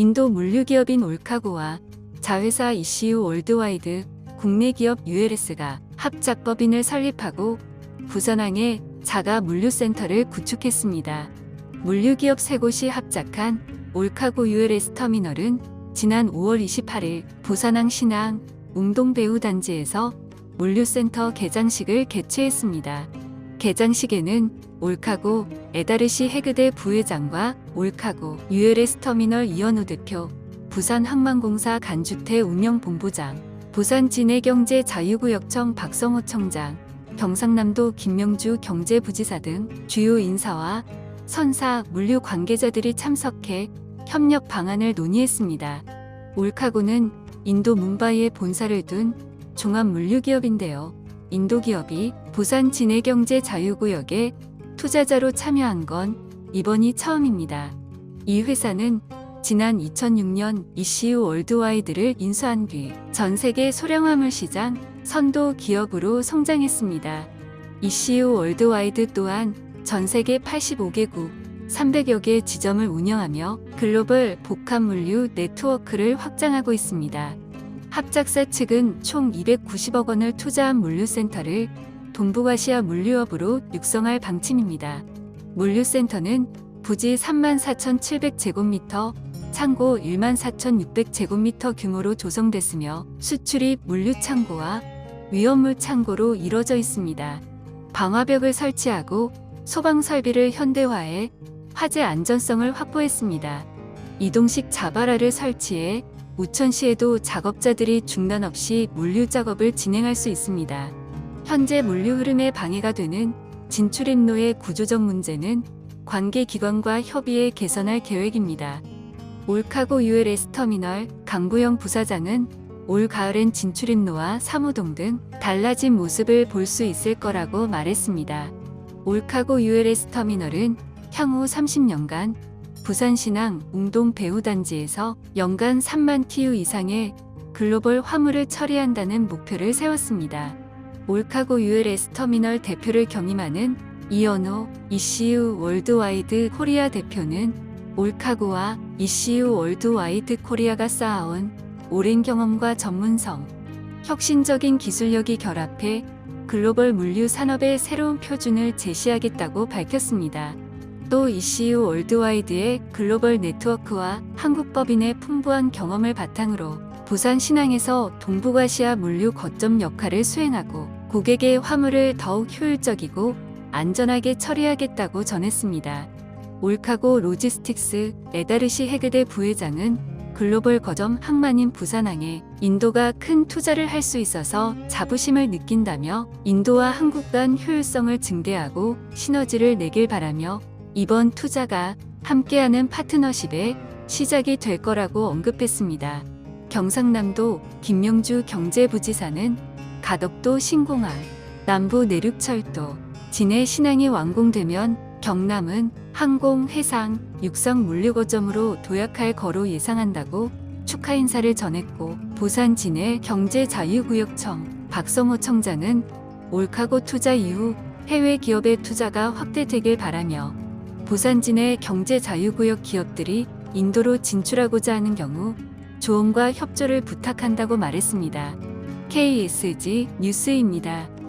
인도 물류기업인 올카고와 자회사 ECU 월드와이드 국내 기업 ULS가 합작법인을 설립하고 부산항에 자가 물류센터를 구축했습니다. 물류기업 세 곳이 합작한 올카고 ULS 터미널은 지난 5월 28일 부산항 신항 웅동배우 단지에서 물류센터 개장식을 개최했습니다. 개장식에는 올카고 에다르시 해그대 부회장과 올카고 ULS 터미널 이현우 대표, 부산 항만공사 간주태 운영본부장, 부산 진해경제 자유구역청 박성호 청장, 경상남도 김명주 경제부지사 등 주요 인사와 선사 물류 관계자들이 참석해 협력 방안을 논의했습니다. 올카고는 인도 뭄바이에 본사를 둔 종합 물류기업인데요. 인도 기업이 부산 진해경제 자유구역에 투자자로 참여한 건 이번이 처음입니다. 이 회사는 지난 2006년 ECU 월드와이드를 인수한 뒤 전 세계 소량 화물 시장 선도 기업으로 성장했습니다. ECU 월드와이드 또한 전 세계 85개국 300여 개 지점을 운영하며 글로벌 복합 물류 네트워크를 확장하고 있습니다. 합작사 측은 총 290억 원을 투자한 물류센터를 동북아시아 물류업으로 육성할 방침입니다. 물류센터는 부지 34,700제곱미터, 창고 14,600제곱미터 규모로 조성됐으며 수출입 물류 창고와 위험물 창고로 이뤄져 있습니다. 방화벽을 설치하고 소방 설비를 현대화해 화재 안전성을 확보했습니다. 이동식 자바라를 설치해 우천시에도 작업자들이 중단 없이 물류 작업을 진행할 수 있습니다. 현재 물류 흐름에 방해가 되는 진출입로의 구조적 문제는 관계 기관과 협의해 개선할 계획입니다. 올카고 ULS 터미널 강구영 부사장은 올 가을엔 진출입로와 사무동 등 달라진 모습을 볼 수 있을 거라고 말했습니다. 올카고 ULS 터미널은 향후 30년간 부산 신항 웅동 배후단지에서 연간 3만 TU 이상의 글로벌 화물을 처리한다는 목표를 세웠습니다. 올카고 ULS 터미널 대표를 겸임하는 이현호 ECU 월드와이드 코리아 대표는 올카고와 ECU 월드와이드 코리아가 쌓아온 오랜 경험과 전문성, 혁신적인 기술력이 결합해 글로벌 물류 산업의 새로운 표준을 제시하겠다고 밝혔습니다. 또 ECU 월드와이드의 글로벌 네트워크와 한국 법인의 풍부한 경험을 바탕으로 부산 신항에서 동북아시아 물류 거점 역할을 수행하고 고객의 화물을 더욱 효율적이고 안전하게 처리하겠다고 전했습니다. 올카고 로지스틱스 에다르시 해그대 부회장은 글로벌 거점 항만인 부산항에 인도가 큰 투자를 할 수 있어서 자부심을 느낀다며 인도와 한국 간 효율성을 증대하고 시너지를 내길 바라며 이번 투자가 함께하는 파트너십의 시작이 될 거라고 언급했습니다. 경상남도 김명주 경제부지사는 가덕도 신공항, 남부 내륙철도, 진해 신항이 완공되면 경남은 항공, 해상, 육상 물류거점으로 도약할 거로 예상한다고 축하 인사를 전했고 부산 진해 경제자유구역청 박성호 청장은 올카고 투자 이후 해외 기업의 투자가 확대되길 바라며 부산 진해 경제자유구역 기업들이 인도로 진출하고자 하는 경우 조언과 협조를 부탁한다고 말했습니다. KSG 뉴스입니다.